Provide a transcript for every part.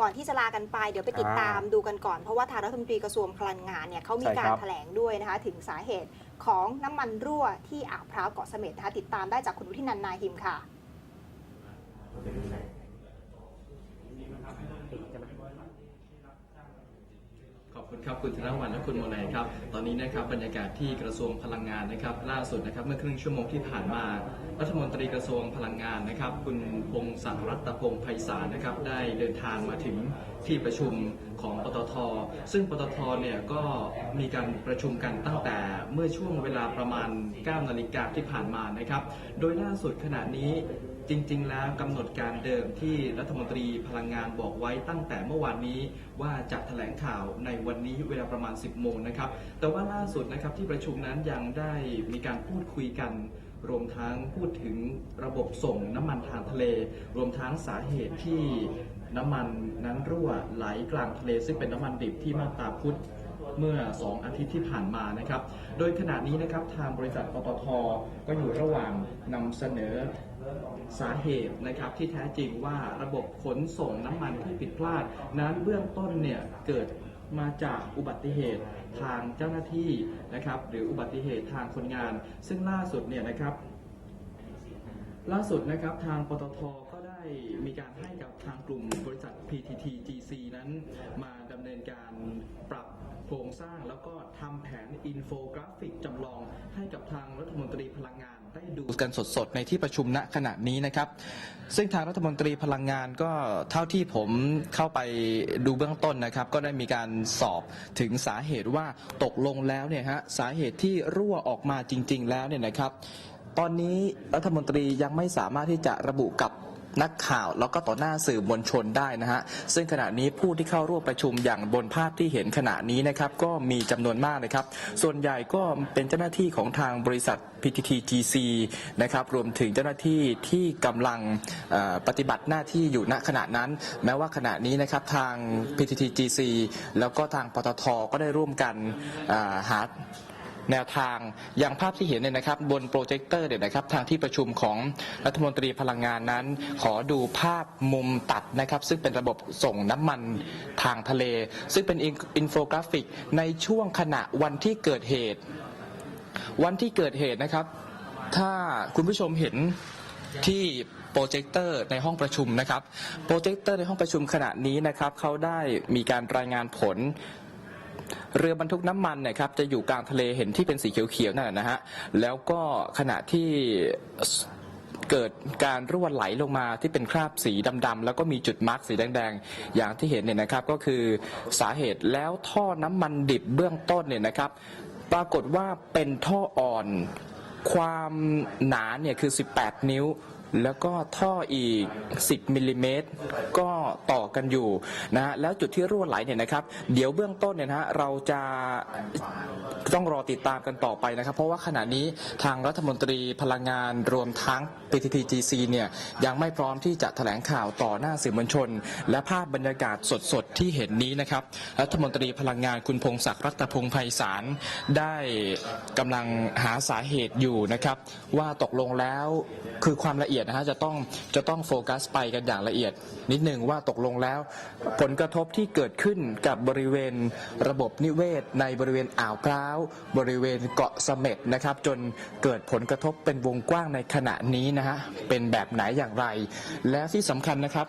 ก่อนที่จะลากันไป เดี๋ยวไปติดตามดูกันก่อน เพราะว่าทางรัฐมนตรีกระทรวงพลังงานเนี่ยเขามีใช่การครับแถลงด้วยนะคะ ถึงสาเหตุของน้ำมันรั่วที่อ่าวพร้าวเกาะเสม็ดนะคะติดตามได้จากคุณวุฒินันท์นาหิมค่ะ ขอบ คุณธนวัลและคุณโมนัยครับ ตอนนี้นะครับบรรยากาศที่กระทรวงพลังงานนะครับ ล่าสุดนะครับเมื่อครึ่งชั่วโมงที่ผ่านมา รัฐมนตรีกระทรวงพลังงานนะครับ คุณพงศักดิ์รัตพงศ์ไพศาลนะครับ ได้เดินทางมาถึงที่ประชุมของปตท ซึ่งปตทเนี่ยก็มีการประชุมกันตั้งแต่เมื่อช่วงเวลาประมาณ9นาฬิกาที่ผ่านมานะครับ โดยล่าสุดขณะนี้ จริง ๆ แล้วกำหนดการเดิมที่รัฐมนตรีพลังงานบอกไว้ตั้งแต่เมื่อวานนี้ว่าจะแถลงข่าวในวันนี้เวลาประมาณ 10 โมงนะครับ แต่ว่าล่าสุดนะครับที่ประชุมนั้นยังได้มีการพูดคุยกันรวมทั้งพูดถึงระบบส่งน้ำมันทางทะเล รวมทั้งสาเหตุที่น้ำมันนั้นรั่วไหลกลางทะเล ซึ่งเป็นน้ำมันดิบที่มาตาพุทธเมื่อ 2 อาทิตย์ที่ผ่านมานะครับ โดยขณะนี้นะครับทางบริษัทปตทก็อยู่ระหว่างนำเสนอ สาเหตุนะครับที่แท้จริงว่าระบบขนส่งน้ำมันที่ผิดพลาด นั้นเบื้องต้นเนี่ยเกิดมาจากอุบัติเหตุทางเจ้าหน้าที่นะครับ หรืออุบัติเหตุทางคนงาน ซึ่งล่าสุดเนี่ยนะครับ ล่าสุดนะครับทางปตท มีการให้กับทางกลุ่มบริษัท PTT GC นั้นมาดำเนินการปรับโครงสร้างแล้วก็ทำแผนอินโฟกราฟิกจำลองให้กับทางรัฐมนตรีพลังงานได้ดูกันสดๆ ในที่ประชุมณขณะนี้นะครับ ซึ่งทางรัฐมนตรีพลังงานก็เท่าที่ผมเข้าไปดูเบื้องต้นนะครับ ก็ได้มีการสอบถึงสาเหตุว่าตกลงแล้วเนี่ยฮะสาเหตุที่รั่วออกมาจริง ๆ แล้วเนี่ยนะครับ ตอนนี้รัฐมนตรียังไม่สามารถที่จะระบุกับ นักข่าว แล้วก็ต่อหน้าสื่อมวลชนได้นะฮะซึ่งขณะนี้ผู้ที่เข้าร่วมประชุมอย่างบนภาพที่เห็นขณะนี้นะครับก็มีจำนวนมากนะครับ ส่วนใหญ่ก็เป็นเจ้าหน้าที่ของทางบริษัท PTT GC นะครับรวมถึงเจ้าหน้าที่ที่กำลังปฏิบัติหน้าที่อยู่ณขณะนั้น แม้ว่าขณะนี้นะครับทาง PTT GC แล้วก็ทางปตทก็ได้ร่วมกันหา แนวทางอย่างภาพที่เห็นเนี่ยนะครับบนโปรเจคเตอร์เนี่ยนะครับทางที่ประชุมของรัฐมนตรีพลังงานนั้น ขอดูภาพมุมตัดนะครับซึ่งเป็นระบบส่งน้ำมันทางทะเล ซึ่งเป็นอินอินโฟกราฟิกในช่วงขณะวันที่เกิดเหตุ วันที่เกิดเหตุนะครับ ถ้าคุณผู้ชมเห็นที่โปรเจคเตอร์ในห้องประชุมนะครับ โปรเจคเตอร์ในห้องประชุมขณะนี้นะครับเขาได้มีการรายงานผล เรือบรรทุกน้ำมันเนี่ยครับจะอยู่กลางทะเลเห็นที่เป็นสีเขียวๆนั่นนะนะฮะแล้วก็ขณะที่เกิดการรั่วไหลลงมาที่เป็นคราบสีดำๆแล้วก็มีจุดมาร์กสีแดงๆ อย่างที่เห็นเนี่ยนะครับก็คือสาเหตุแล้วท่อน้ำมันดิบเบื้องต้นเนี่ยนะครับ ปรากฏว่าเป็นท่ออ่อนความหนาเนี่ยคือ 18 นิ้ว แล้วก็ท่ออีก 10มิลลิเมตรก็ต่อกันอยู่นะฮะแล้วจุดที่รั่วไหลเนี่ยนะครับ เดี๋ยวเบื้องต้นเนี่ยนะฮะเราจะต้องรอติดตามกันต่อไปนะครับ เพราะว่าขณะนี้ทางรัฐมนตรีพลังงานรวมทั้ง PTTGC เนี่ยยังไม่พร้อมที่จะแถลงข่าวต่อหน้าสื่อมวลชน และภาพบรรยากาศสดๆ ที่เห็นนี้นะครับ รัฐมนตรีพลังงานคุณพงศักดิ์รัตพงศ์ไพศาลได้กำลังหาสาเหตุอยู่นะครับ ว่าตกลงแล้วคือความละเอียดนะฮะจะต้องจะต้องโฟกัสไปกันอย่างละเอียด นิดหนึ่งว่าตกลงแล้ว ผลกระทบที่เกิดขึ้นกับบริเวณระบบนิเวศ ในบริเวณอ่าวพร้าว บริเวณเกาะเสม็ดนะครับ จนเกิดผลกระทบเป็นวงกว้างในขณะนี้นะฮะเป็นแบบไหนอย่างไร และที่สำคัญนะครับ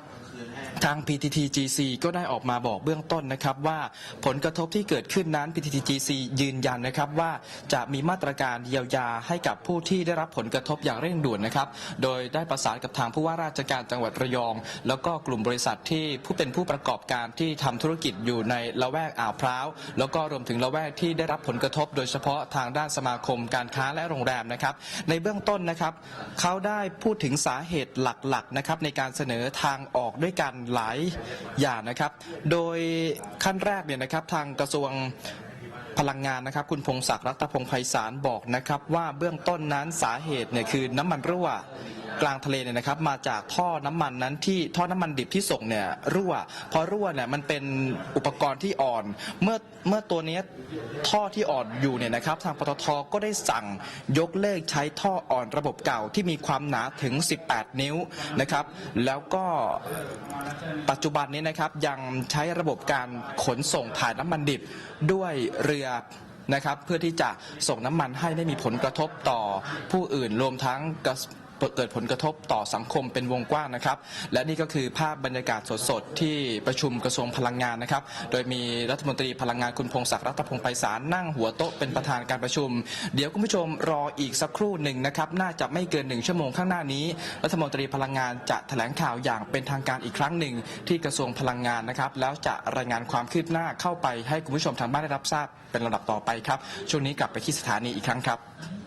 ทาง PTTGC ก็ได้ออกมาบอกเบื้องต้นนะครับว่าผลกระทบที่เกิดขึ้นนั้น PTTGC ยืนยันนะครับว่าจะมีมาตรการเยียวยาให้กับผู้ที่ได้รับผลกระทบอย่างเร่งด่วนนะครับ โดยได้ประสานกับทางผู้ว่าราชการจังหวัดระยอง แล้วก็กลุ่มบริษัทที่ผู้เป็นผู้ประกอบการที่ทำธุรกิจอยู่ในละแวกอ่าวพร้าวแล้วก็รวมถึงละแวกที่ได้รับผลกระทบ โดยเฉพาะทางด้านสมาคมการค้าและโรงแรมนะครับ ในเบื้องต้นนะครับเขาได้พูดถึงสาเหตุหลักๆนะครับในการเสนอทางออกด้วยกันหลายอย่างนะครับ โดยขั้นแรกเนี่ยนะครับทางกระทรวงพลังงานนะครับ คุณพงศักดิ์รัตพงศ์ไพศาลบอกนะครับ ว่าเบื้องต้นนั้นสาเหตุเนี่ยคือน้ำมันรั่ว กลางทะเลเนี่ยนะครับ มาจากท่อน้ำมันนั้นที่ท่อน้ำมันดิบที่ส่งเนี่ยรั่วพอรั่วเนี่ยมันเป็นอุปกรณ์ที่อ่อน เมื่อเมื่อตัวนี้ท่อที่อ่อนอยู่เนี่ยนะครับ ทางปตทก็ได้สั่งยกเลิกใช้ท่ออ่อนระบบเก่าที่มีความหนาถึง 18 นิ้วนะครับ แล้วก็ปัจจุบันนี้นะครับยังใช้ระบบการขนส่งถ่ายน้ำมันดิบด้วยเรือนะครับ เพื่อที่จะส่งน้ำมันให้ไม่มีผลกระทบต่อผู้อื่นรวมทั้ง เกิดผลกระทบต่อสังคมเป็นวงกว้างนะครับ และนี่ก็คือภาพบรรยากาศสดๆ ที่ประชุมกระทรวงพลังงานนะครับ โดยมีรัฐมนตรีพลังงานคุณพงศักดิ์รัตพงศ์ไพศาลนั่งหัวโต๊ะเป็นประธานการประชุม เดี๋ยวคุณผู้ชมรออีกสักครู่หนึ่งนะครับ น่าจะไม่เกินหนึ่งชั่วโมงข้างหน้านี้ รัฐมนตรีพลังงานจะแถลงข่าวอย่างเป็นทางการอีกครั้งหนึ่งที่กระทรวงพลังงานนะครับ แล้วจะรายงานความคืบหน้าเข้าไปให้คุณผู้ชมทางบ้านได้รับทราบเป็นลำดับต่อไปครับ ช่วงนี้กลับไปที่สถานีอีกครั้งครับขอบ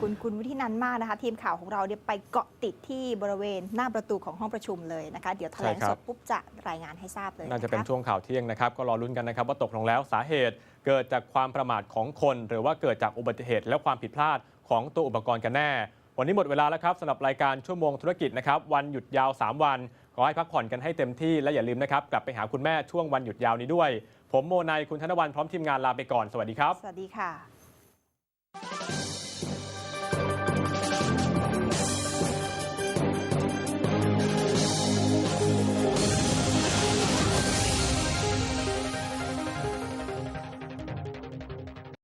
คุณคุณวุฒินันท์มากนะคะ ทีมข่าวของเราเนี่ยไปเกาะติดที่บริเวณหน้าประตูของห้องประชุมเลยนะคะ เดี๋ยวแถลงใช่ครัสบดปุ๊บจะรายงานให้ทราบเลยน่าจะเป็นคช่วงข่าวเที่ยงนะครับ ก็รอลุ้นกันนะครับ ว่าตกลงแล้วสาเหตุเกิดจากความประมาทของคน หรือว่าเกิดจากอุบัติเหตุ และความผิดพลาดของตัวอุปกรณ์กันแน่ วันนี้หมดเวลาแล้วครับสำหรับรายการชั่วโมงธุรกิจนะครับวันหยุดยาว 3 วันขอให้พักผ่อนกันให้เต็มที่และอย่าลืมนะครับกลับไปหาคุณแม่ช่วงวันหยุดยาวนี้ด้วย ผมโมนายคุณธนวันพร้อมทีมงานลาไปก่อนสวัสดีครับ สวัสดีค่ะ